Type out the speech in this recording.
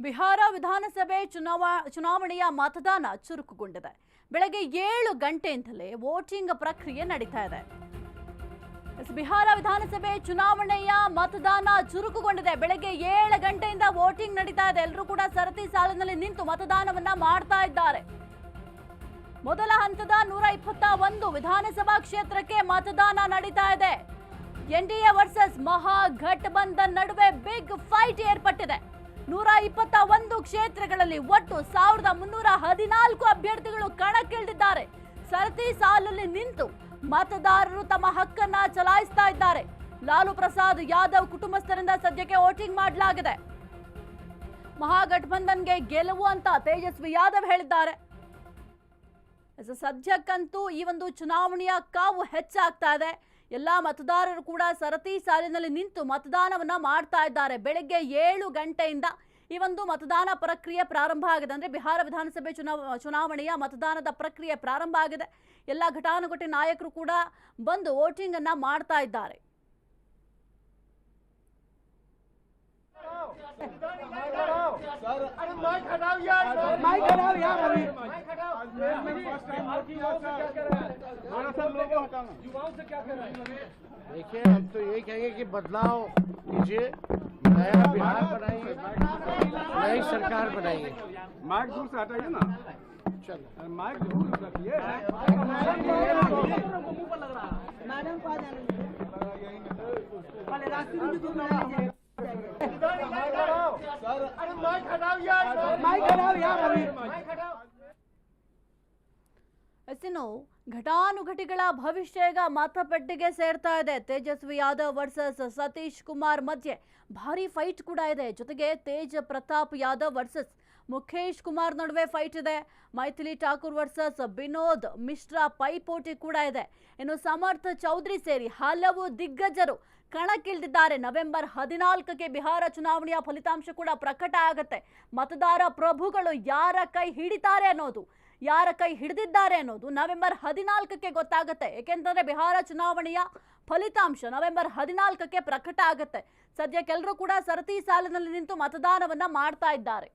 ಬಿಹಾರ ವಿಧಾನಸಭೆ ಚುನಾವ ಚುನಾವಣೆಯ ಮತದಾನ ಚುರುಕುಗೊಂಡಿದೆ. ಬೆಳಗ್ಗೆ ಏಳು ಗಂಟೆಯಿಂದಲೇ ವೋಟಿಂಗ್ ಪ್ರಕ್ರಿಯೆ ನಡೀತಾ ಇದೆ. ಬಿಹಾರ ವಿಧಾನಸಭೆ ಚುನಾವಣೆಯ ಮತದಾನ ಚುರುಕುಗೊಂಡಿದೆ. ಬೆಳಗ್ಗೆ ಏಳು ಗಂಟೆಯಿಂದ ವೋಟಿಂಗ್ ನಡೀತಾ ಇದೆ. ಎಲ್ಲರೂ ಕೂಡ ಸರತಿ ಸಾಲಿನಲ್ಲಿ ನಿಂತು ಮತದಾನವನ್ನ ಮಾಡ್ತಾ ಇದ್ದಾರೆ. ಮೊದಲ ಹಂತದ ನೂರ ಇಪ್ಪತ್ತ ಒಂದು ವಿಧಾನಸಭಾ ಕ್ಷೇತ್ರಕ್ಕೆ ಮತದಾನ ನಡೀತಾ ಇದೆ. ಎನ್ಡಿಎ ವರ್ಸಸ್ ಮಹಾಗಠಬಂಧನ್ ನಡುವೆ ಬಿಗ್ ಫೈಟ್ ಏರ್ಪಟ್ಟಿದೆ. ನೂರ ಇಪ್ಪತ್ತ ಒಂದು ಕ್ಷೇತ್ರಗಳಲ್ಲಿ ಒಟ್ಟು ಸಾವಿರದ ಮುನ್ನೂರ ಹದಿನಾಲ್ಕು ಅಭ್ಯರ್ಥಿಗಳು ಕಣಕ್ಕಿಳಿದಿದ್ದಾರೆ. ಸರತಿ ಸಾಲಲ್ಲಿ ನಿಂತು ಮತದಾರರು ತಮ್ಮ ಹಕ್ಕನ್ನ ಚಲಾಯಿಸ್ತಾ ಇದ್ದಾರೆ. ಲಾಲು ಪ್ರಸಾದ್ ಯಾದವ್ ಕುಟುಂಬಸ್ಥರಿಂದ ಸದ್ಯಕ್ಕೆ ವೋಟಿಂಗ್ ಮಾಡಲಾಗಿದೆ. ಮಹಾಗಠಬಂಧನ್ಗೆ ಗೆಲುವು ಅಂತ ತೇಜಸ್ವಿ ಯಾದವ್ ಹೇಳಿದ್ದಾರೆ. ಸದ್ಯಕ್ಕಂತೂ ಈ ಒಂದು ಚುನಾವಣೆಯ ಕಾವು ಹೆಚ್ಚಾಗ್ತಾ ಇದೆ. ಎಲ್ಲ ಮತದಾರರು ಕೂಡ ಸರತಿ ಸಾಲಿನಲ್ಲಿ ನಿಂತು ಮತದಾನವನ್ನ ಮಾಡ್ತಾ ಇದ್ದಾರೆ ಬೆಳಗ್ಗೆ ಏಳು ಗಂಟೆಯಿಂದ ಈ ಒಂದು ಮತದಾನ ಪ್ರಕ್ರಿಯೆ ಪ್ರಾರಂಭ ಆಗಿದೆ ಅಂದ್ರೆ ಬಿಹಾರ ವಿಧಾನಸಭೆ ಚುನಾವ ಚುನಾವಣೆಯ ಮತದಾನದ ಪ್ರಕ್ರಿಯೆ ಪ್ರಾರಂಭ ಆಗಿದೆ ಎಲ್ಲ ಘಟಾನುಘಟಿ ನಾಯಕರು ಕೂಡ ಬಂದು ವೋಟಿಂಗ್ ಅನ್ನ ಮಾಡ್ತಾ ಇದ್ದಾರೆ अरे माइक हटाओ यार माइक हटाओ यार युवाओं से क्या हैं? देखिए हम तो यही कहेंगे कि बदलाव कीजिए नया बिहार बनाइए नई सरकार बनाइए। माइक दूर से हटाइए ना। चलो। माइक दूर रखिए। मैडम को आ जाने पहले रास्ते में दूर लगा लीजिए अरे माइक हटाओ यार। माइक हटाओ यार। अभी ಕೆಸಿನೋ ಘಟಾನುಘಟಿಗಳ ಭವಿಷ್ಯ ಈಗ ಸೇರ್ತಾ ಇದೆ. ತೇಜಸ್ವಿ ಯಾದವ್ ವರ್ಸಸ್ ಸತೀಶ್ ಕುಮಾರ್ ಮಧ್ಯೆ ಭಾರಿ ಫೈಟ್ ಕೂಡ ಇದೆ. ಜೊತೆಗೆ ತೇಜ್ ಪ್ರತಾಪ್ ಯಾದವ್ ವರ್ಸಸ್ ಮುಖೇಶ್ ಕುಮಾರ್ ನಡುವೆ ಫೈಟ್ ಇದೆ. ಮೈಥಿಲಿ ಠಾಕೂರ್ ವರ್ಸಸ್ ವಿನೋದ್ ಮಿಶ್ರಾ ಪೈಪೋಟಿ ಕೂಡ ಇದೆ. ಇನ್ನು ಸಮರ್ಥ ಚೌಧರಿ ಸೇರಿ ಹಲವು ದಿಗ್ಗಜರು ಕಣಕ್ಕಿಳಿದಿದ್ದಾರೆ. ನವೆಂಬರ್ ಹದಿನಾಲ್ಕಕ್ಕೆ ಬಿಹಾರ ಚುನಾವಣೆಯ ಫಲಿತಾಂಶ ಕೂಡ ಪ್ರಕಟ ಆಗುತ್ತೆ. ಮತದಾರ ಪ್ರಭುಗಳು ಯಾರ ಕೈ ಹಿಡಿತಾರೆ ಅನ್ನೋದು ಯಾರ ಕೈ ಹಿಡಿದಿದ್ದಾರೆ ಅನ್ನೋದು ನವೆಂಬರ್ ಹದಿನಾಲ್ಕಕ್ಕೆ ಗೊತ್ತಾಗುತ್ತೆ. ಏಕೆಂದರೆ ಬಿಹಾರ ಚುನಾವಣೆಯ ಫಲಿತಾಂಶ ನವೆಂಬರ್ ಹದಿನಾಲ್ಕಕ್ಕೆ ಪ್ರಕಟ ಆಗುತ್ತೆ. ಸದ್ಯಕ್ಕೆಲ್ಲರೂ ಕೂಡ ಸರತಿ ಸಾಲಿನಲ್ಲಿ ನಿಂತು ಮತದಾನವನ್ನ ಮಾಡ್ತಾ ಇದ್ದಾರೆ.